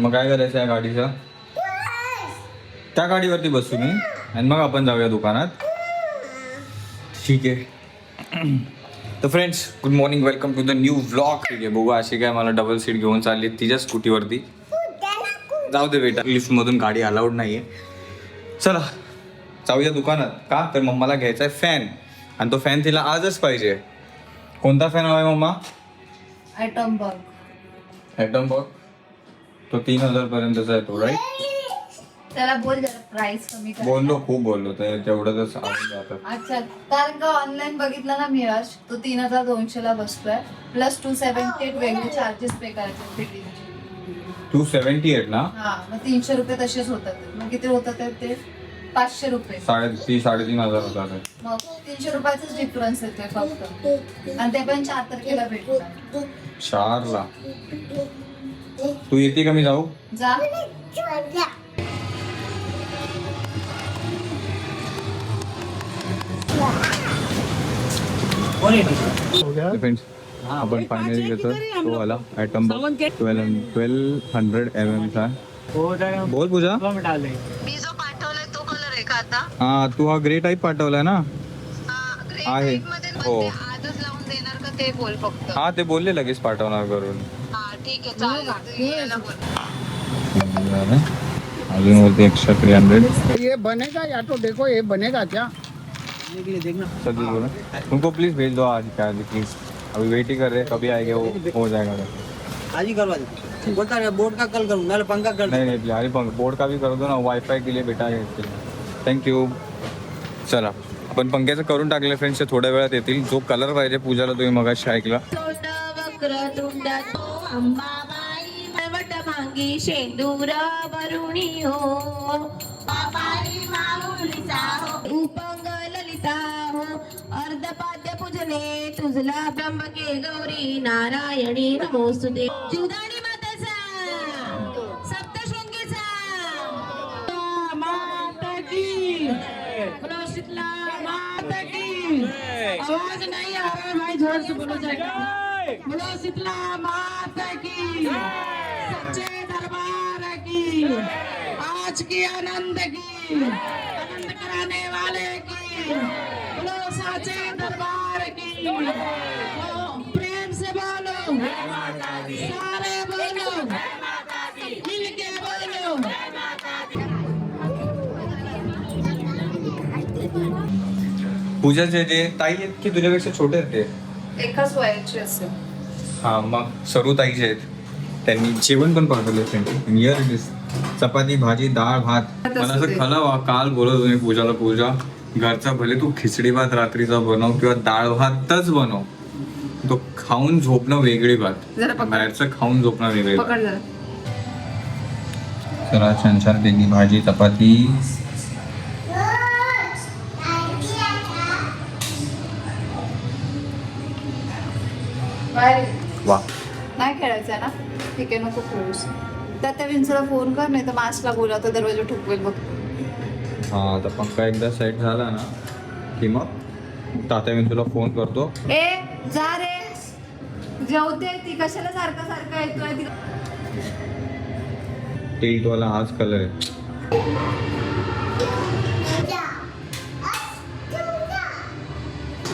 मग काय करायचं या गाडीचं? त्या गाडीवरती बसू मी. आणि मग आपण जाऊया दुकानात. ठीक आहे. तर friends good morning welcome to the new vlog ठीक आहे बघू अशी काय मला डबल सीट घेऊन चालली तिच्या स्कूटीवरती जाऊ दे बेटा लिफ्टमधून गाडी अलाउड नाही आहे चला जाऊया दुकानात. का? तर मम्माला घ्यायचा आहे फॅन आणि तो फॅन तिला आजच पाहिजे. कोणता फॅन हवा आहे मम्मा? आयटम बघ ॲटम बघ तो तीन हजार पर्यंतचा आहे तो राईट त्याला बोल जरा प्राइस कमी कर. बोललो खूप बोललो तर आवडून जातं अच्छा कारण का ऑनलाईन बघितला ना मी यश तो तीन हजार दोनशे ला बसतोय प्लस टू सेव्हन्टी एट वेगळे चार्जेस पे करायचे टू सेवन्टी एट ना? हा मग तीनशे रुपये तसेच होतात. मग किती होतात ते? ते? पाचशे रुपये. साडे ती साडेतीन हजार होता ते मग तीनशे रुपयाचाच डिफरन्स येतोय फक्त. आणि ते पण चार तारखेला भेटतात चारला. तू येते का मी जाऊ? जा. फ्रेंड्स आपण फायनली घेतो तो आला. Item twelve twelve hundred M M चा. बोल पूजा. मी जो पाठवलाय तो कलर आहे का आता? हा तू हा ग्रे टाईप पाठवलाय ना? आहे. हो. आजच लावून देणार का ते बोल फक्त. हा ते बोलले लगेच पाठवणार करून. हा ठीक आहे चालेल. बोल. अजून वरती एक्स्ट्रा थ्री हंड्रेड ये बनेगा या तो देखो ये बनेगा क्या? सभी बोलो. उनको प्लीज भेज दो आज क्या प्लीज अभी वेट ही कर रहे कभी आएंगे वो हो जाएगा आज ही करवा दे। बोलता है बोर्ड का कल करूंगा पंखा कर नहीं नहीं अरे बोर्ड का भी कर दो ना वाईफाय के लिए बेटा है थँक्यू चला आपण पंख्याचं करून टाकले फ्रेंड्स थोड्या वेळात येतील. जो कलर पाहिजे पूजाला तुम्ही मगाशी ऐकला. अंबाबाई मळवट मांगी शेंदूर वरुणी हो बाबाई माऊलीचा हो. उपंग ललिता हो. अर्धपाद्य पूजने तुझला ब्रह्मके गौरी नारायणी नमोस्तुते. जीवदाणी मातेचा. सप्तशृंगीचा. माता की. माता की. आवाज नहीं आ रहा भाई जोर से बोलो जरा बोलो शीतला माता की सच्चे दरबार की आज की आनंद की आनंद कराने वाले की बोलो साचे दरबार की। प्रेम से बोलो सारे बोलो मिल के बोलो। पूजाचे जे ताई आहेत की तुझ्यापेक्षा छोटे आहेत ते. एकाच वयाची असेल. हा मग सरू ताईचे आहेत त्यांनी जेवण पण पाठवले इयर इट इज चपाती भाजी डाळ भात. मला असं खलं वा काल बोलत तुम्ही पूजाला पूजा घरचा भले तू खिचडी भात रात्रीचा बनव किंवा डाळ भातच बनव तो खाऊन झोपणं वेगळी बात. पकड. बाहेरचं खाऊन झोपणं वेगळी बात. जरा. जरा छान छान त्यांनी भाजी चपाती वा. नाही खेळायचं ना? ठीक आहे नको खेळूस. त्या त्या विंचला फोन कर नाही तर मास्कला बोलावतो दरवाजा ठोकवेल बघ. हा आता पंखा एकदा सेट झाला ना की मग? तात्या मी तुला फोन करतो. ए जा रे. जेवते ती कशाला सारखं सारखं येतोय तिला टिल्ट वाला हाच कलर आहे.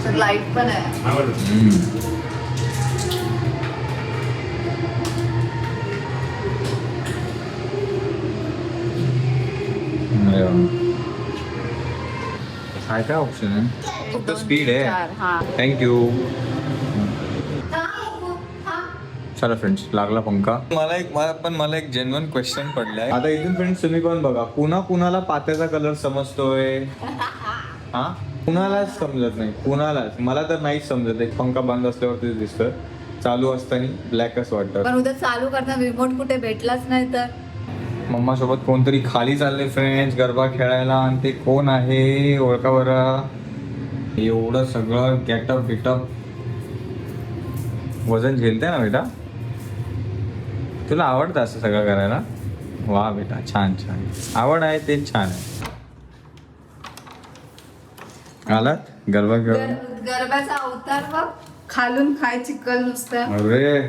तर लाइट पण आहे. काय काय ऑप्शन आहे फक्त स्पीड आहे हा थँक्यू चला फ्रेंड्स लागला पंखा. मला एक मला पण मला एक जेन्युअन क्वेश्चन पडलाय. आता इथून फ्रेंड्स तुम्ही पण बघा? कुणा कुणाला पात्याचा कलर समजतोय? हा? कुणालाच समजत नाही. कुणालाच. मला तर नाहीच समजत. एक पंखा बंद असल्यावरती दिसतं चालू असताना ब्लॅकच वाटतं. पण उद्या चालू करताना रिमोट कुठे भेटलाच नाही तर? मम्मा सोबत कोणतरी खाली चालले फ्रेंड्स गरबा खेळायला आणि ते कोण आहे? ओळखा बरं. एवढं सगळं गेटअप बिटअप वजन झेलते ना बेटा? तुला आवडतं असं सगळं करायला? वा बेटा छान छान. आवड आहे तेच छान आहे. आलात? गरबा खेळून गर- गरब्याचा अवतार बघ. खालून खाय चिकल नुसतं. अरे!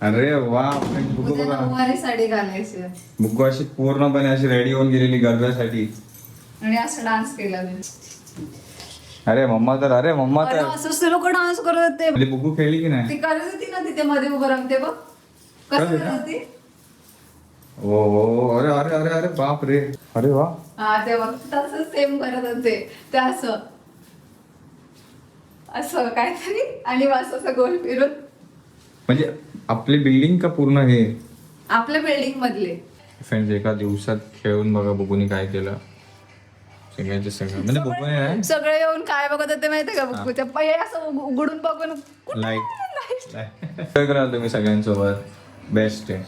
अरे वा friends, बुकू उद्या बघा. नऊवारी साडी घालायची. आहे. बुकू अशी पूर्णपणे अशी रेडी होऊन गेलेली गरब्यासाठी आणि असं डान्स केला मी. अरे मम्मा तर अरे मम्मा अरे तर. असं ते लोक डान्स करत होते. आपली बुकू खेळली की नाही? ती करत होती ना तिथे मध्ये उभं रंगते बघ. कसं करत होती ओ ओ, अरे अरे अरे अरे बाप रे. अरे वा. हा ते बघ तसं सेम करत होते. ते असं. असं काहीतरी. आणि बस असं गोल फिरून. म्हणजे आपली बिल्डिंग का पूर्ण हे? आपल्या बिल्डिंग मधले. फ्रेंड्स एका दिवसात खेळून बघा बुकूनी काय केलं. सगळ्यांचे सगळं. म्हणजे नाही सगळे येऊन काय बघत होते माहितीये का? बुकूच्या पाय असं उघडून बघून कुठं लाइट? काय कराल तुम्ही सगळ्यांसोबत. बेस्ट आहे.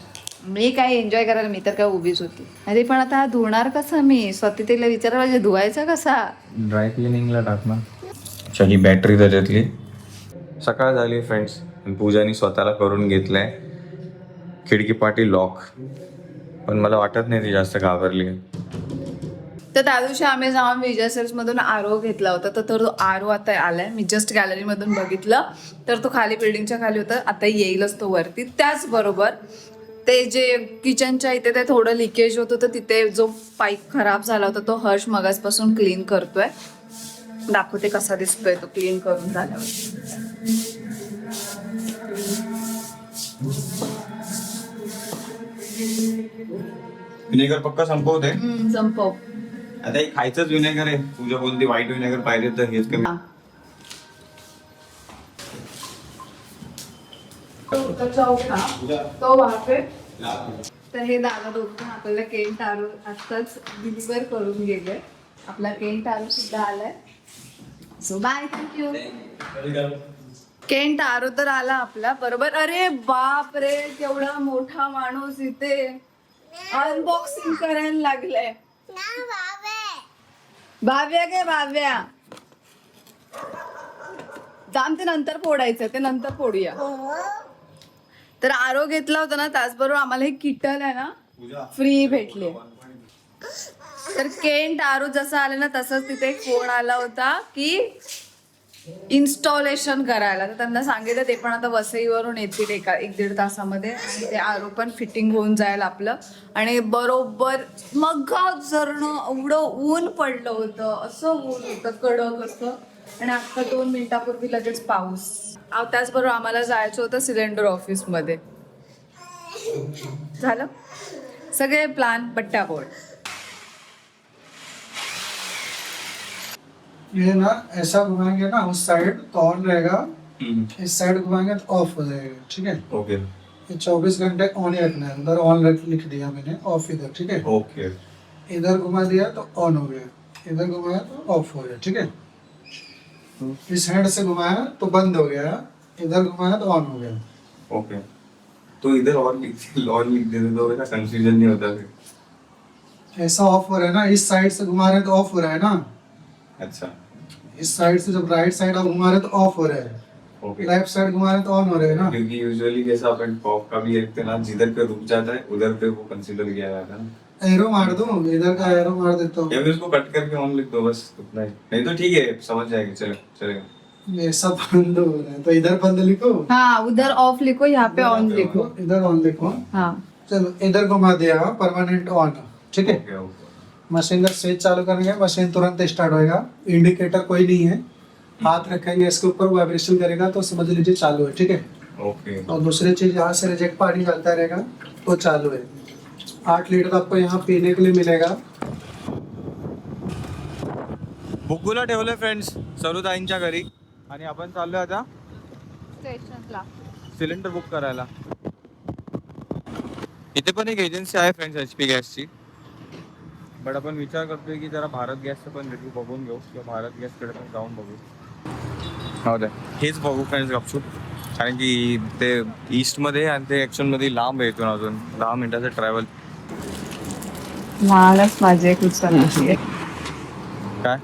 मी काय एन्जॉय करायला मी तर काय उभीच होती. अरे पण आता हा धुणार कसा मी? स्वतः तिला विचारायला पाहिजे धुवायचा कसा? ड्राय क्लिनिंगला टाक ना. अच्छा ही बॅटरी त्याच्यातली. सकाळ झाली फ्रेंड्स पूजानी स्वतःला करून घेतलं खिडकी पाटी लॉक पण मला वाटत नाही ती जास्त घाबरली. तर त्या दिवशी आम्ही जाऊन विजय सेल्स मधून आरो घेतला होता. तर तो आरो आता आलाय. मी जस्ट गॅलरी मधून बघितलं. तर तो खाली बिल्डिंगच्या खाली होता. आता येईलच तो वरती. त्याचबरोबर ते जे किचनच्या इथे ते थोडं लिकेज होत होतं. तिथे जो पाईप खराब झाला होता तो हर्ष मगासपासून क्लीन करतोय. दाखवते कसा दिसतोय तो क्लीन करून झाल्यावर. विनेगर पक्का संपवते. हम्म, संपव. आता हे खायचंच विनेगर आहे. पूजा बोलते वाईट विनेगर पाहिजे तर हेच कमी. हा. तो चौथा तो तर हे दादा दोघं आपल्याला केन टारू आत्ताच डिलिव्हर करून गेले. आपला केन टारू सुद्धा आलाय so bye thank you Kentaro तर आला आपला बरोबर? अरे बाप रे केवढा मोठा माणूस इथे. अनबॉक्सिंग करायला लागलाय. भाव्या काय भाव्या. जाम ते नंतर फोडायचं ते नंतर फोडूया. तर आरो घेतला होता ना त्याचबरोबर आम्हाला हे किटल आहे ना फ्री भेटले. तर केंट आरो जसं आलं ना तसंच तिथे एक फोन आला होता की इन्स्टॉलेशन करायला. तर त्यांना सांगितलं ते पण आता वसईवरून येतील एका एक दीड तासामध्ये. आणि ते आरोपण फिटिंग होऊन जाईल आपलं. आणि बरोबर मग जरणं एवढं ऊन पडलं होतं. असं ऊन होतं कडक असं. आणि आता दोन मिनिटापूर्वी लगेच पाऊस. आ- त्याचबरोबर आम्हाला जायचं होतं सिलेंडर ऑफिसमध्ये. झालं? सगळे प्लॅन बट्ट्या ये ना ऐसा घुमाएँगे ना उस साइड तो ऑन रहेगा। इस साइड घुमाएँगे तो ऑफ़ हो जाएगा ठीक है? ओके ये चौबीस घंटे ऑन ही रखना है उधर ऑन रख लिख दिया मैंने ऑफ़ इधर ठीक है? ओके इधर घुमा दिया तो ऑन हो गया इधर घुमाया तो ऑफ़ हो गया ठीक है? इस हैंड से घुमाया तो बंद हो गया इधर घुमाया तो ऑन हो गया। ओके तो इधर और लिख और लिख देते तो ऐसा कंफ्यूजन नहीं होता फिर। ऐसा ऑफ़ हो रहा है ना इस साइड से घुमा रहे हैं तो ऑफ़ हो रहा है ना? अच्छा। इस साइड से जब राइट साइड आप घुमा रहे तो ऑफ़ हो रहा है। ओके लेफ़्ट साइड घुमा रहे तो ऑन हो रहा है ना? क्योंकि यूजुअली जैसा अपन पॉप का भी हैं ना जिधर पे रुक जाता है उधर पे वो कंसीडर किया जाता है एरो मार दो इधर का एरो मार देता हूँ। या फिर उसको कट करके ऑन लिख दो बस उतना ही। नहीं तो ठीक है समझ जाएगी चलो चलेगा ऐसा बंद हो रहा है तो इधर बंद लिखो। हाँ उधर ऑफ़ लिखो यहाँ पे ऑन लिखो। इधर ऑन लिखो। हाँ। चलो इधर घुमा दिया परमानेंट ऑन ठीक है? ओके ओके मशीन का स्विच चालू करेंगे मशीन तुरंत स्टार्ट होएगा। इंडिकेटर कोई नहीं है। हाथ रखेंगे इसके ऊपर वाइब्रेशन करेगा तो समझ लीजिए चालू है ठीक है? ओके और दूसरी चीज यहाँ से रिजेक्ट पानी चलता रहेगा तो चालू है। आठ लीटर आपको यहाँ पीने के लिए मिलेगा। बुकूला ठेवलं फ्रेंड्स सरुताईंच्या घरी. आणि आपण चाललोय आता स्टेशनला. सिलेंडर बुक करायला. इथे पण एक एजन्सी आहे फ्रेंड्स एच पी गॅसची बट आपण विचार करतोय की जरा भारत गॅसचं पण रिव्ह्यू बघून घेऊ किंवा भारत गॅसकडे पण जाऊन बघू. हो दे. हेच बघू फ्रेंड्स गपचूप. कारण की ते ईस्टमध्ये आणि ते ॲक्च्युअलमध्ये लांब आहे इथून अजून. दहा मिनिटाचं ट्रॅव्हल लहानच माझी काय?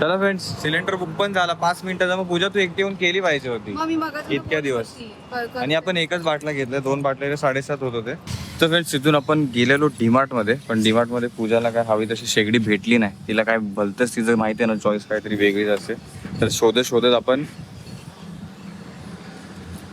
चला फ्रेंड्स सिलेंडर बुक पण झाला. पाच मिनिटाचा. मग पूजा तू एकटी येऊन केली पाहिजे होती. मग मी मगाशी इतक्या दिवस. आणि आपण एकच बाटला घेतल्या. दोन बाटल्या साडेसात होत होते. तर फ्रेंड्स तिथून आपण गेलेलो डीमार्टमध्ये पण डीमार्टमध्ये पूजाला काय हवी तशी शेगडी भेटली नाही. तिला काय भलतंच तिचं माहिती आहे ना चॉईस काहीतरी वेगळीच असते. तर शोधत शोधत आपण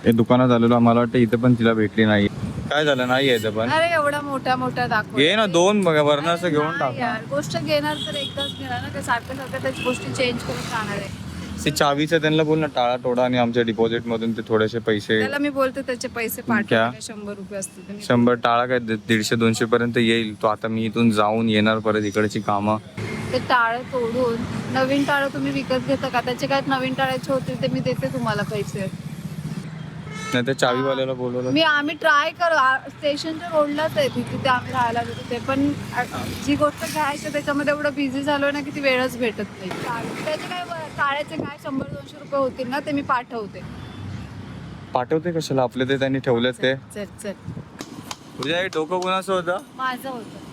हे दुकानात आलेलो मला वाटतं इथे पण तिला भेटली नाही. काय झालं? नाही आहे इथं पण. अरे एवढा मोठा मोठा दाखव घे ना दोन बघा वरनं असं घेऊन टाक. यार गोष्ट घेणार तर एकदाच घेणार ना का सारखं सारखं त्याची गोष्टी चेंज करून राहणार आहे. ते चावीचं त्यांना बोल ना टाळा टोडा आणि आमच्या डिपॉझिट मधून ते थोडेसे पैसे त्याला मी बोलते त्याचे पैसे क्या? पाठवले शंभर रुपये असतील तर मी- शंभर टाळा काय? दि- दीडशे दोनशे पर्यंत येईल. तो आता मी इथून जाऊन येणार परत इकडची कामं. ते टाळं तोडून नवीन टाळं तुम्ही विकत घेता का? त्याचे काय नवीन टाळायचे होते ते मी देते तुम्हाला पैसे. नाही तर चावीवाल्याला बोलवलं. मी आम्ही ट्राय करू आ- स्टेशनच्या रोडलाच आहे तिथे ते आम्ही राहायला गेलो ते पण आ- जी गोष्ट घ्यायची त्याच्यामध्ये एवढं बिझी झालोय ना की ती वेळच भेटत नाही. त्याचे काय ब- टाळ्याचे काय शंभर दोनशे रुपये होतील ना ते मी पाठवते. पाठवते कशाला? आपले ते त्यांनी ठेवलेत ते. चल चल तुझ्या हे डोकं कोणाचं होतं? माझं होतं.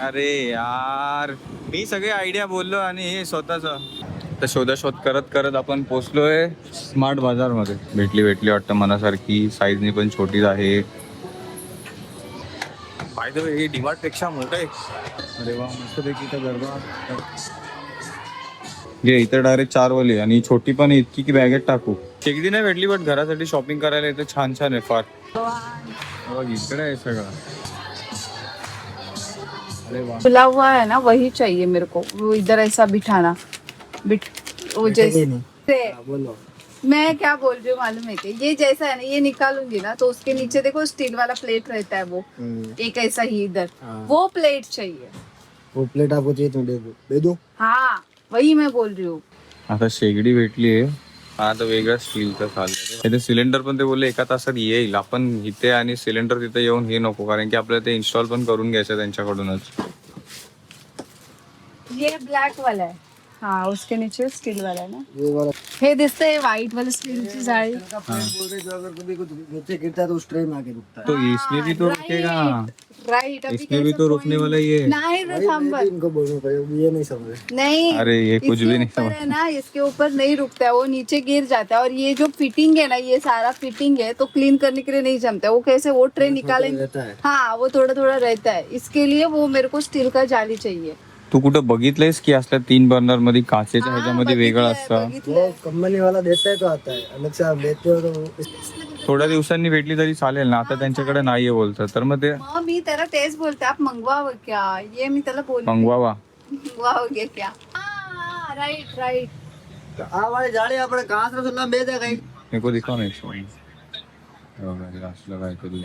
अरे यार मी सगळे आयडिया बोललो आणि हे स्वतःच. तर शोधाशोध करत करत आपण पोचलोय. स्मार्ट बाजारमध्ये भेटली भेटली वाटतं मनासारखी. साईजनी पण छोटीच आहे. फायदा हे डिमार्टपेक्षा मोठं आहे. अरे वा मस्त तर गरबा. घे इथं डायरेक्ट चार वाली आणि छोटी पण इतकी की बॅगेत टाकू. शेगडी नाही भेटली बट घरासाठी शॉपिंग करायला इथं छान छान आहे फार. इकडे आहे सगळं. अरे वा. खुला हुआ है ना वही चाहिए मेरे को. वो इधर ऐसा बिठाना. मैं क्या बोल रही हूँ मालूम है कि ये जैसा है ना ये निकालूंगी ना तो उसके नीचे देखो स्टील वाला प्लेट रहता है वो। एक ऐसा ही इधर। वो प्लेट चाहिए। वो प्लेट आपको चाहिए तो दे दो। दे दो। हाँ वही मैं बोल रही हूँ। आता शेगडी भेटली आहे। हा आता वेगळा स्टीलचं चाललंय इथे सिलेंडर पण ते बोलले एका तासात येईल. आपण इथे आणि सिलेंडर तिथे येऊन हे नको कारण की आपल्याला ते इन्स्टॉल पण करून घ्यायचं त्यांच्याकडूनच. ये ब्लॅक वाला है हाँ उसके नीचे स्टील वाला है ना? ये वाला। हे दिसतंय व्हाईट वाला स्टीलची जाळी बोल रहे जो अगर कभी कुछ नीचे गिरता है तो उस ट्रे में आके रुकता है। तो इसमें भी तो रुकेगा। राइट अभी इसमें भी तो रुकने वाला ही है। नहीं रे वही मैं भी इनको बोलना पड़ेगा ये नहीं समझ। रहे नहीं अरे ये कुछ इसके भी नहीं ऊपर समझ है ना इसके ऊपर नहीं रुकता है वो नीचे गिर जाता है। और ये जो फिटिंग है ना ये सारा फिटिंग है तो क्लीन करने के लिए नहीं जमता। है वो कैसे वो ट्रे निकालेंगे। रहता है। हाँ वो थोड़ा थोड़ा रहता है। इसके लिए वो मेरे को स्टील का जाली चाहिए। तू कुठं बघितलंयस की असल्या तीन बर्नरमध्ये काचेच्या ह्याच्यामध्ये वेगळं असतं? वो कंपनी वाला देता है तो आता है हो तो थोड्या दिवसांनी भेटली तरी चालेल ना. आता त्यांच्याकडे नाहीये बोलतं. तर मग ते मग मी त्याला तेच बोलते आप मंगवावं क्या? ये मी त्याला बोल मंगवावा. मंगवाओगे क्या? राईट राईट तो बेच है ना एक असलं काहीतरी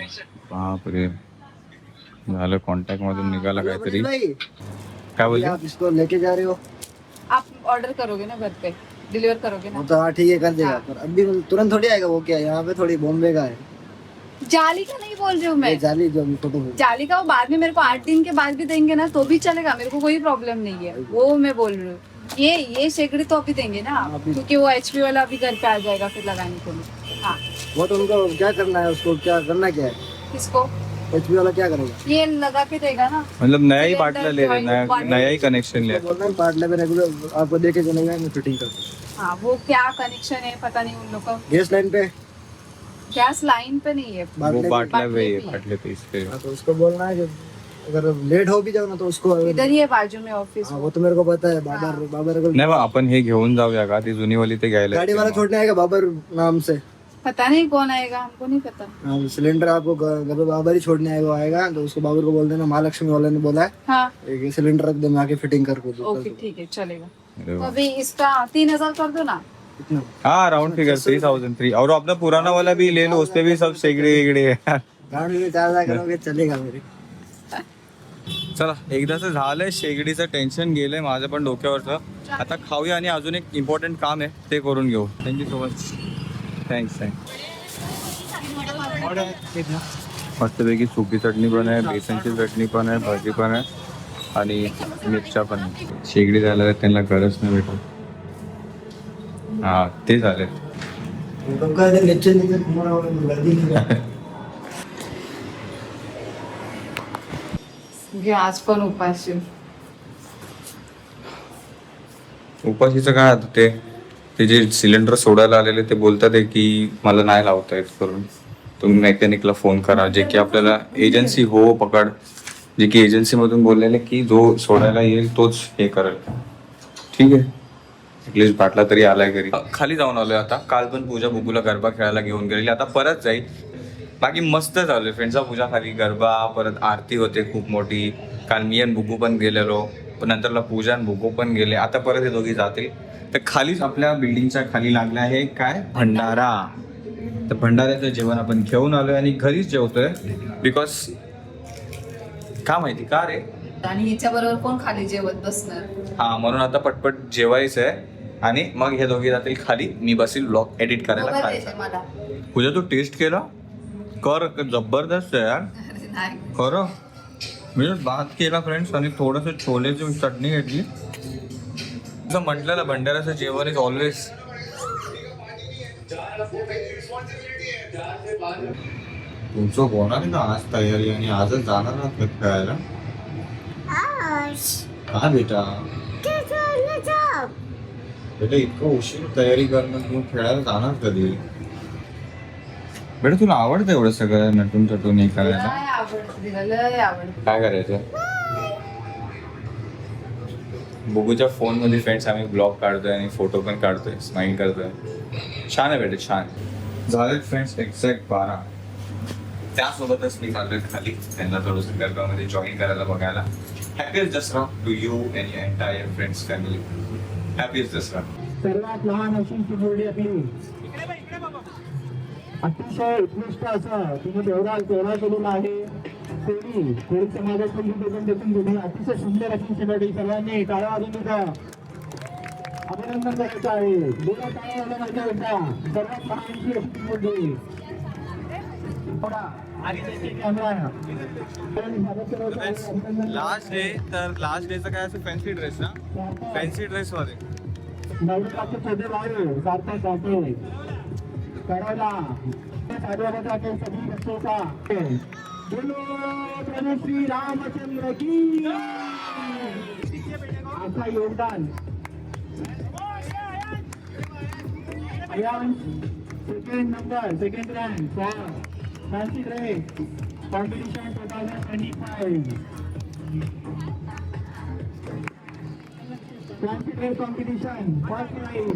बापरे. झालं कॉन्टॅक्ट मधून निघाला काहीतरी. भाई काय बोलले आप इसको लेके जा रहे हो? आप ऑर्डर करोगे ना घर पे? डिलीवर करोगे ना? वो तो हाँ ठीक है कर देगा। पर अभी तुरंत थोड़ी आएगा वो क्या? यहाँ पे थोड़ी बॉम्बे का है। जाली का नहीं बोल रही हूँ मैं। जाली जो अभी फ़ोटो जाली का वो बाद में मेरे को आठ दिन के बाद भी देंगे ना तो भी चलेगा। मेरे को कोई प्रॉब्लम नहीं है। वो मैं बोल रही हूँ। ये ये शेगड़ी तो अभी देंगे ना अभी- क्योंकि वो एचपी वाला अभी घर पे आ जाएगा फिर लगाने के लिए। हाँ। वो तो उनको क्या करना है उसको क्या करना क्या है? किसको? एच वाला क्या करेगा? ये लगा के देगा ना। मतलब नया ही बाटला ले रहे नया नया ही कनेक्शन ले बोलना है। पार्ट लेवल रेगुलर आपको देके चलेगा मैं फिटिंग कर हाँ। वो क्या कनेक्शन है पता नहीं उन लोग का। गैस लाइन पे? गैस लाइन पे नहीं है। वो बाटले बाटला वे बाटले भी। बाटले पे हाँ, तो उसको बोलना है कि अगर लेट हो भी जाओ ना तो उसको इधर ही है बाजू में ऑफ़िस हाँ वो तो मेरे को पता है बाबर बाबर को नाही बा आपण हे घेऊन जाऊया का ती जुनी वाली ते घ्यायला गाड़ी वाला छोड़ने आएगा बाबर नाम से। पता नहीं कौन आएगा हमको नहीं पता। हाँ, सिलेंडर आपको घर पे बाबर ही छोड़ने आएगा आएगा तो उसको बाबर को बोल देना महालक्ष्मी वाले ने बोला है हाँ। एक ये सिलेंडर रख दे मैं आके फिटिंग कर को ओके ठीक है चलेगा। तो. अभी इसका तीन हजार कर दो ना। हाँ round figure three thousand three और अपना पुराना वाला भी ले लो उसपे भी सब शेगड़ी वेगड़ी है। गाड़ी में चार हजार करोगे चलेगा मेरे। चला एकदाच झालंय शेगडीचं टेन्शन गेलंय माझं पण डोक्यावरचं. आता खाऊया आणि अजून एक इम्पॉर्टंट काम आहे ते करून घेऊ. Thank you so much thanks thanks मस्तपैकी सुकी चटणी पण आहे बेसनची चटणी पण आहे भाजी पण आहे आणि मिरच्या पण आहे. शेगडी झाल्या त्यांना गरज नाही भेटत. हा ते झाले. आज पण उपाशी. उपाशीचं काय आता ते? ते जे सिलेंडर सोडायला आलेले ते बोलतात आहे की मला नाही लावता येत करून. तुम्ही मेकॅनिकला फोन करा जे की आपल्याला एजन्सी हो पकड जे की एजन्सीमधून बोललेले की जो सोडायला येईल तोच हे करेल. ठीक आहे. ॲटलिस्ट बाटला तरी आलाय घरी. खाली जाऊन आलोय आता. काल पण पूजा बुगूला गरबा खेळायला घेऊन गेलेली. आता परत जाईल. बाकी मस्त चालू फ्रेंड्सचा पूजा खाली गरबा परत आरती होते खूप मोठी. काल मी आणि बुगू पण गेलेलो. नंतरला पूजा आणि बुगू पण गेले. आता परत हे दोघी जातील. तर खालीच आपल्या बिल्डिंगच्या खाली लागलं आहे काय? भंडारा. तर भंडाऱ्याचं जेवण आपण घेऊन आलोय आणि घरीच जेवतोय. बिकॉज का माहिती? का रे? आणि हिच्या बरोबर कोण खाली जेवत बसणार? हा म्हणून आता पटपट जेवायचं आहे आणि मग हे दोघे जातील खाली. मी बसील ब्लॉग एडिट करायला मला. पूजा तू टेस्ट केला? कर जबरदस्त आहे यार. नाही. खरं? मी भात केला फ्रेंड्स आणि थोडंसं छोलेची चटणी घेतली. असं म्हटलेलं भंडाऱ्याचं जेवण इज ऑलवेज तुमचं होणार ना आज तयारी आणि आजच जाणार का खेळायला? का बेटा? बेटा इतकं उशीर तयारी करणं तू खेळायला जाणार कधी? बेटा तुला आवडतं एवढं सगळं नटून टटून हे करायला? लय आवडतं तिला लय आवडतं. काय करायचं? बुगूच्या फोनमध्ये फ्रेंड्स आम्ही ब्लॉग काढतोय आणि फोटो पण काढतोय स्माइल करतोय. छान आहे बेटे छान. झाले फ्रेंड्स एक्झॅक्ट बारा. त्यासोबतच मी चाललोय खाली. त्यांना थोडस गरबामध्ये जॉईन करायला बघायला. Happiest Dussehra to you and entire friends family happiest Dussehra सर्वात लहान अशी ती आपली अतिशय उत्कृष्ट असं तिने तेवढा तेवढा केलेला आहे. कोणी कोळी समाजातील प्रेझेंटेशन तुम्ही. अतिशय सुंदर अशी शिकवली सर्वांनी टाळ्या वाजून तिथं अभिनंदन करायचं आहे. बोला टाळ्या वाजवण्याचा एकदा सर्वात लहान अशी मुलगी लास्ट डे तर लास्ट डेचा काय असं फॅन्सी ड्रेस ना? फॅन्सी ड्रेस मध्ये छोटे जाते. करायला. सभी सगळी का बोलो प्रभू श्री रामचंद्र की असा योगदान. Second number second rank for fancy ray competition two thousand twenty five fancy dress competition first prize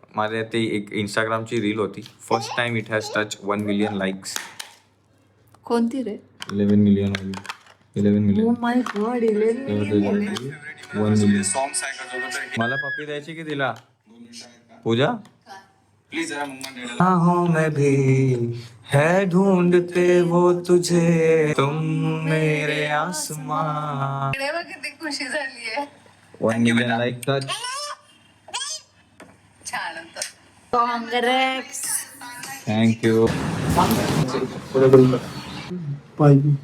माझ्या ते एक इंस्टाग्रामची रील होती. First time it has touch one million likes कोणती रे? Eleven million eleven million my god one million मला पप्पी द्यायची की तिला? पूजा? हो मैं भी है ढूंढते वो तुझे। तुम मेरे आसमां। किती खुशी झाली आहे वन मिलियन लाईक टच छान होतं काँग्रेस. थँक्यू पाहिजे.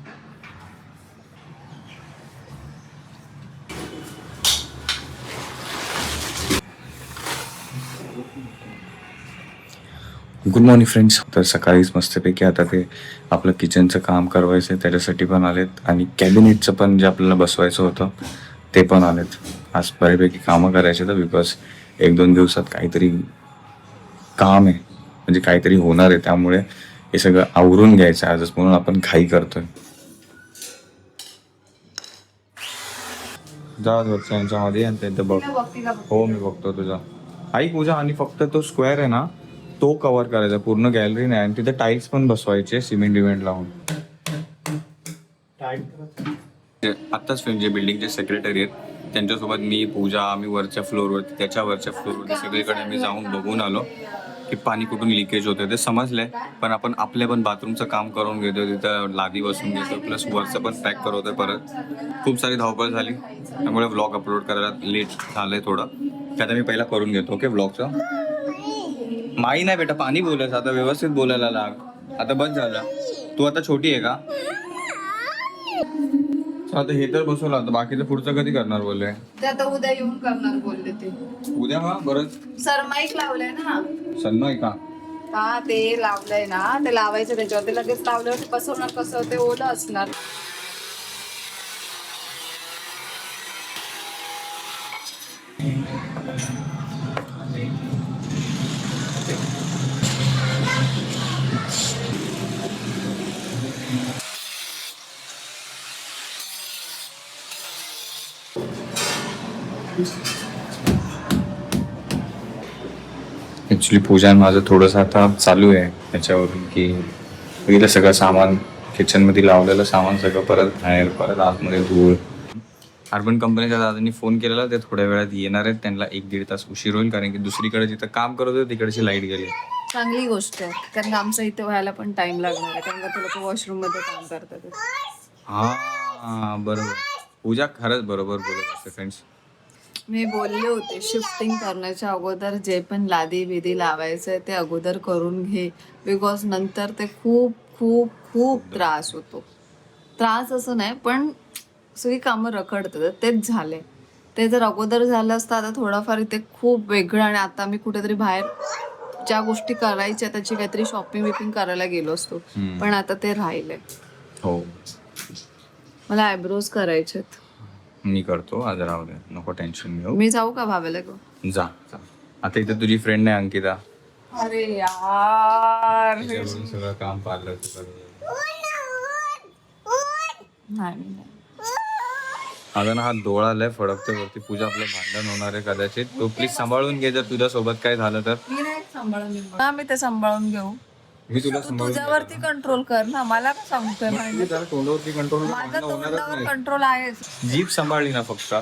गुड मॉर्निंग फ्रेंड्स तर सकाळीच मस्तपैकी आता ते आपलं किचनचं काम करवायचं आहे त्याच्यासाठी पण आलेत. आणि कॅबिनेटचं पण जे आपल्याला बसवायचं होतं ते पण आलेत. आज बऱ्यापैकी कामं करायचे तर बिकॉज एक दोन दिवसात काहीतरी काम आहे. म्हणजे काहीतरी होणार आहे. त्यामुळे हे सगळं आवरून घ्यायचं आहे. आजच म्हणून आपण घाई करतोय. यांच्यामध्ये आणि बघ. हो मी बघतो तुझा. आई पूजा आणि फक्त तो स्क्वेअर आहे ना तो कव्हर करायचा. पूर्ण गॅलरी नाही. आणि तिथे टाईल्स पण बसवायचे सिमेंट विमेंट लावून. आत्ताच जे बिल्डिंगचे सेक्रेटरी आहेत. त्यांच्यासोबत मी पूजा आम्ही वरच्या फ्लोअरवरती त्याच्या वरच्या फ्लोअरवरती सगळीकडे आम्ही जाऊन बघून आलो की पाणी कुठून लिकेज होतं ते समजलंय पण आपण आपल्या पण बाथरूमचं काम करून घेतो तिथं लादी बसून घेतो प्लस वरचं पण पॅक करवतोय परत. खूप सारी धावपळ झाली त्यामुळे व्लॉग अपलोड करायला लेट झालंय थोडं. ते आता मी पहिला करून घेतो ओके व्लॉगचं माई नाही बेटा पाणी बोलायचं आता व्यवस्थित बोलायला लाग. आता बस झालं. तू आता छोटी आहे का? आता हे तर बसवलं आता बाकीचं पुढचं कधी करणार बोलले? ते आता उद्या येऊन करणार बोलले ते. उद्या हा? बरंच. सरमाईक लावलंय ना. सन्माय का? हा ते लावलंय ना. ते लावायचं त्याच्यावर. ते लगेच लावल्यावर ते बसवणार कसं? ते ओलं असणार. ऍक्च्युली पूजा माझं थोडंसं आता चालू आहे त्याच्यावरून की बघितलं सगळं सामान किचनमध्ये लावलेलं सामान सगळं परत बाहेर परत आतमध्ये धूळ. अर्बन कंपनीच्या दादांनी फोन केलेला ते थोड्या वेळात येणार आहेत. त्यांना एक दीड तास उशीर होईल कारण की दुसरीकडे जिथं काम करत होते तिकडची लाइट गेली. चांगली गोष्ट आहे कारण आमचं इथे व्हायला पण टाइम लागणार आहे कारण का ते लोक वॉशरूममध्ये काम करतात. हा बरोबर. पूजा खरंच बरोबर बोलत असते फ्रेंड्स मी बोलले होते शिफ्टिंग करण्याच्या अगोदर जे पण लादी बिदी लावायचं आहे ते अगोदर करून घे. बिकॉज नंतर ते खूप खूप खूप त्रास होतो. त्रास असं नाही पण सगळी कामं रखडतात. तेच झाले ते जर अगोदर झालं असतं आता थोडंफार इथे खूप वेगळं आणि आता मी कुठेतरी बाहेर ज्या गोष्टी करायच्या त्याची काहीतरी शॉपिंग बिपिंग करायला गेलो असतो. पण आता ते राहिले हो. मला आयब्रोज करायचेत. मी करतो आज राहू दे नको टेन्शन घेऊ. मी जाऊ का भावेला गं जा जा. आता इथे तुझी फ्रेंड नाही अंकिता. अरे यार. तिच्याकडून सगळं काम पार्लर नाही मी नाही. आता ना हा डोळा आलाय फडकते वरती. पूजा आपलं भांडण होणार आहे कदाचित. तो प्लीज सांभाळून घे जर तुझ्या सोबत काय झालं तर. मी नाही सांभाळून घेऊ हा मी ते सांभाळून घेऊ. मी तुला तू तुझ्यावरती कंट्रोल कर ना मला का सांगतोय मी माहिती. त्याला तोंडावरती कंट्रोल माझ्या होणारच तोंडावर नाही. कंट्रोल आहेच. जीप सांभाळली ना फक्त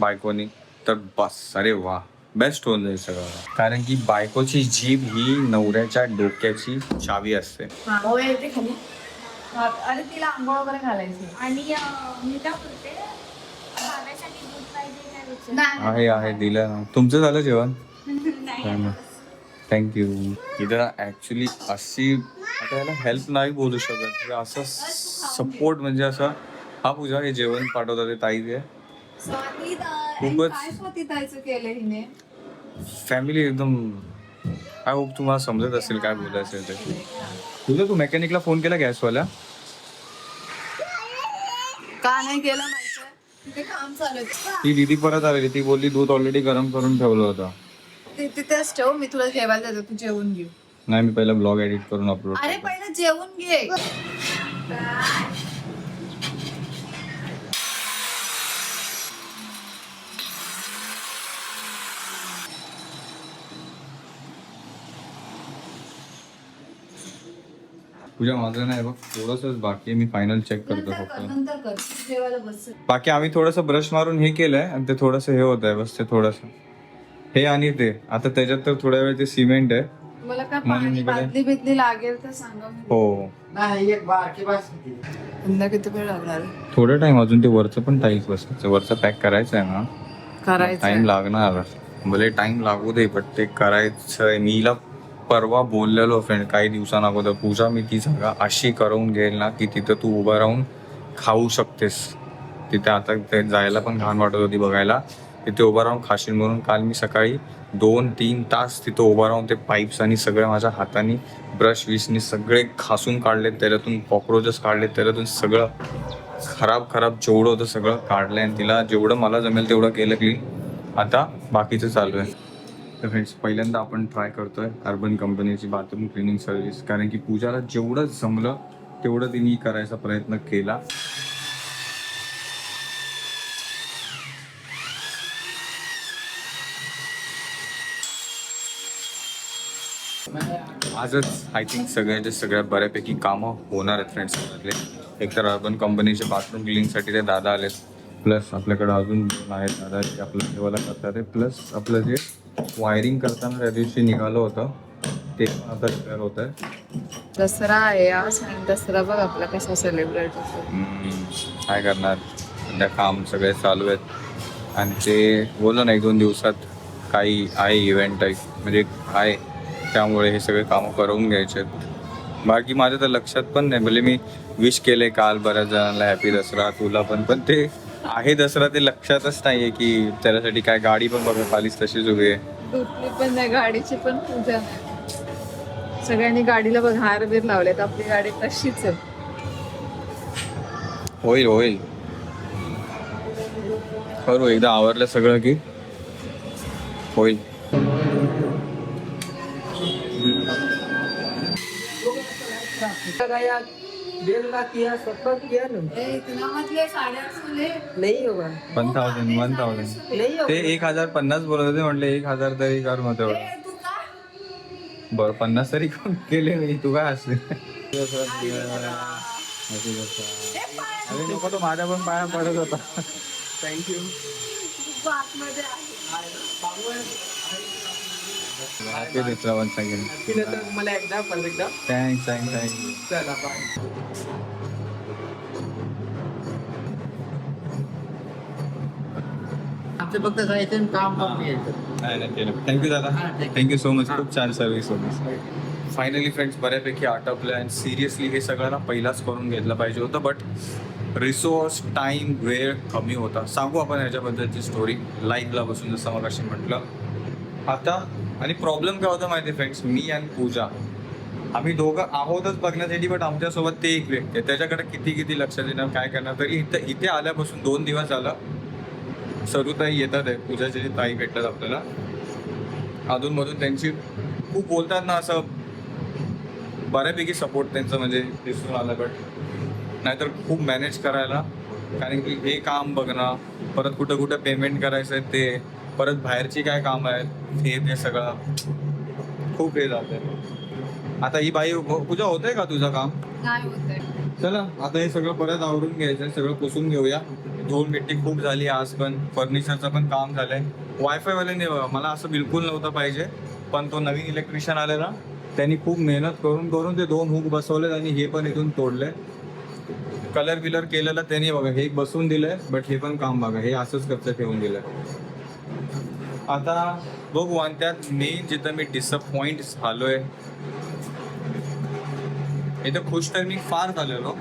बायकोनी तर बस. अरे वा बेस्ट होऊन जाईल सगळं. कारण की बायकोची जीभ ही नवऱ्याच्या डोक्याची चावी असते. अरे तिला आंघोळ वगैरे घालायची. आणि अं, मी काय बोलते? भाव्यासाठी दूध पाहिजे काय विचार आहे आहे दिलं ना. तुमचं झालं जेवण? थँक्यू इथं ऍक्च्युली अशी आता याला हेल्प नाही बोलू शकत. असं सपोर्ट म्हणजे असं हा पूजा हे जेवण पाठवतात ते. ताई आहे खूपच काय फॅमिली एकदम आय होप तुम्हाला समजत असेल काय बोलायचं ते. तुझं तू मेकॅनिकला फोन केला गॅसवाल्या का नाही केलं. ती दिदी परत आलेली ती बोलली दूध ऑलरेडी गरम करून ठेवलं होतं. ते तिथेच ठेव मी तुला जेवायला देतो तू जेवून घे. नाही मी पहिला ब्लॉग एडिट करून अपलोड अरे पहिलं जेवून घे. तुझ्या माझं नाही बघ थोडंसंच बाकी आहे. मी फायनल चेक करतो नंतर कर फक्त. नंतर कर. जेवायला बस. बाकी आम्ही थोडंसं ब्रश मारून हे केलंय आणि ते थोडंसं हे होत आहे बस ते थोडंसं. हे आणि ते. आता त्याच्यात तर थोड्या वेळ ते सिमेंट आहे. मला पाणी बादली बिदली लागेल तर सांगा मी. हो. नाही एक बारकी बास होती. पुन्हा किती वेळ लागणार? आहे? थोडं टाइम अजून ते वरचं पण टाईल्स बसायचं. वरचं पॅक करायचं आहे ना. करायचं टाइम. लागणार. भले टाइम लागू दे बट ते करायचं आहे मीला परवा बोललेलो फ्रेंड काही दिवसांअगोदर पूजा मी ती जागा अशी करून घेईल ना की तिथं तू उभं राहून खाऊ शकतेस. तिथे आता ते जायला पण घाण वाटत होती बघायला. तिथे उभा राहून खाशील म्हणून काल मी सकाळी दोन तीन तास तिथं उभा राहून ते पाईप्स आणि सगळ्या माझ्या हाताने ब्रश विशने सगळे खासून काढले त्याच्यातून कॉक्रोचेस काढले त्याच्यातून सगळं खराब खराब जेवढं होतं सगळं काढलं आणि तिला जेवढं मला जमेल तेवढं केलं की आता बाकीचं चालू आहे. तर फ्रेंड्स पहिल्यांदा आपण ट्राय करतोय अर्बन कंपनीची बाथरूम क्लिनिंग सर्व्हिस कारण की पूजाला जेवढं जमलं तेवढं तिने करायचा प्रयत्न केला. आजच आय थिंक सगळ्याचे सगळ्यात बऱ्यापैकी कामं होणार आहेत फ्रेंड्स घरातले एक तर अर्बन कंपनीचे बाथरूम क्लिनिंगसाठी ते दादा आलेत. प्लस आपल्याकडे अजून दोन आहेत दादा जे आपलं सेवाला करतात प्लस आपलं जे वायरिंग करताना त्या दिवशी निघालं होतं. ते पण आता रिपेअर होत आहे. दसरा आहे आज आणि दसरा बघ आपला कसा सेलिब्रेट होतो. काय करणार? सध्या काम सगळे चालू आहेत. आणि ते बोललं ना एक दोन दिवसात काही आहे इव्हेंट टाईप म्हणजे आहे. त्यामुळे हे सगळे कामं करून घ्यायचे आहेत. बाकी माझ्या तर लक्षात पण नाही. म्हणजे मी विश केले काल बऱ्याच जणांना हॅपी दसरा तुला पण. पण ते आहे दसरा ते लक्षातच नाहीये की त्याच्यासाठी काय गाडी पण बघा खालीच तशीच उभी आहे. पण नाही गाडीची पण पूजा नाही. सगळ्यांनी गाडीला बघ हार बीर लावलेत. आपली गाडी तशीच आहे. होईल होईल. करू एकदा आवरलं सगळं की. होईल. डेढ़ लाख किया सत्तर किया ना. नहीं होगा वन थाउजंड वन थाउजंड नहीं होगा ते एक हजार पन्नास बोलत होते म्हटले एक हजार तरी कर मग तेवढं. बरं पन्नास तरी कोण केले नाही तू काय असते अरे नको तो माझ्या पण पाया पडत होता. Thank you happy Dussehra one second मला एकदा परत एकदा. थँक्स थँक्स थँक्यू चला बाय आमचं फक्त जायचं काम काम यायचं नाही नाही केलं. थँक्यू दादा. थँक्यू सो मच खूप छान सर्व्हिस होती. फायनली फ्रेंड्स बऱ्यापैकी आटपलं अँड सिरियसली हे सगळं ना पहिलाच करून घेतलं पाहिजे होतं बट रिसोर्स टाईम वेळ कमी होता. सांगू आपण ह्याच्याबद्दलची स्टोरी लाईव्हला बसून जसं मग अशी म्हटलं आता आणि प्रॉब्लेम काय होता माहिती फ्रेंड्स मी आणि पूजा. आम्ही दोघं आहोतच बघण्यासाठी बट आमच्यासोबत ते एक व्यक्ती आहे. त्याच्याकडे किती किती लक्ष देणार काय करणार? तरी इथं इथे आल्यापासून दोन दिवस झालं सरुताई येतात आहे पूजाचे जे ताई भेटतात आपल्याला. अधूनमधून त्यांची खूप बोलतात ना असं बऱ्यापैकी सपोर्ट त्यांचं म्हणजे दिसून आलं बट नाहीतर खूप मॅनेज करायला. कारण की हे काम बघणं परत कुठं कुठं पेमेंट करायचं आहे ते. परत बाहेरची काय कामं आहेत हे ते सगळं. खूप हे जातं आता ही बाई पूजा होतंय का तुझं काम? नाही होतंय. चला आता हे सगळं परत आवरून घ्यायचं सगळं पुसून घेऊया. धूळ मिट्टी खूप झाली आज पण फर्निचरचं पण काम झालंय. वायफाय वाल्याने बघा मला असं बिलकुल नव्हतं पाहिजे पण तो नवीन इलेक्ट्रिशियन आलेला त्यांनी खूप मेहनत करून करून ते दोन हुक बसवलेत आणि हे पण इथून तोडले कलर बिलर केलेलं त्यांनी बघा हे बसवून दिलंय बट हे पण काम बघा हे असंच कच्चं ठेवून दिलंय. आता बघू आणि त्यात मेन जिथं मी डिसअपॉइंट झालोय. इथं खुश तर मी फार झालेलो.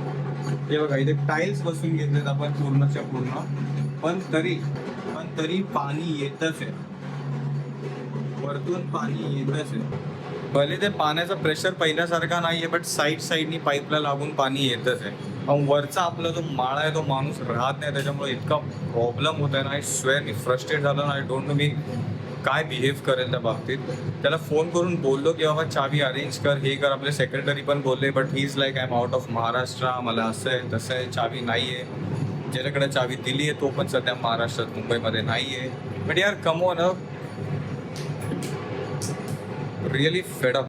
हे बघा इथे टाईल्स बसून घेतलेत आपण पूर्णच्या पूर्ण. पण तरी पण तरी पाणी येतच आहे. वरतून पाणी येतच आहे. भले ते पाण्याचा प्रेशर पहिल्यासारखा नाहीये बट साईड साईडनी पाईपला लागून पाणी येतच आहे. आणि वरचा आपला जो माळा आहे तो माणूस राहत नाही. त्याच्यामुळे इतका प्रॉब्लेम होत आहे ना आय स्वेअर मी फ्रस्ट्रेट झालो ना आय डोंट नो मी काय बिहेव करेल त्या बाबतीत. त्याला फोन करून बोललो की बाबा चावी अरेंज कर हे कर. आपले सेक्रेटरी पण बोलले but he is like I am out of Maharashtra मला असं आहे तसं आहे चावी नाही आहे ज्याच्याकडे चावी दिली आहे तो पण सध्या महाराष्ट्रात मुंबईमध्ये नाही आहे बट यार कमो ना रिअली फेड अप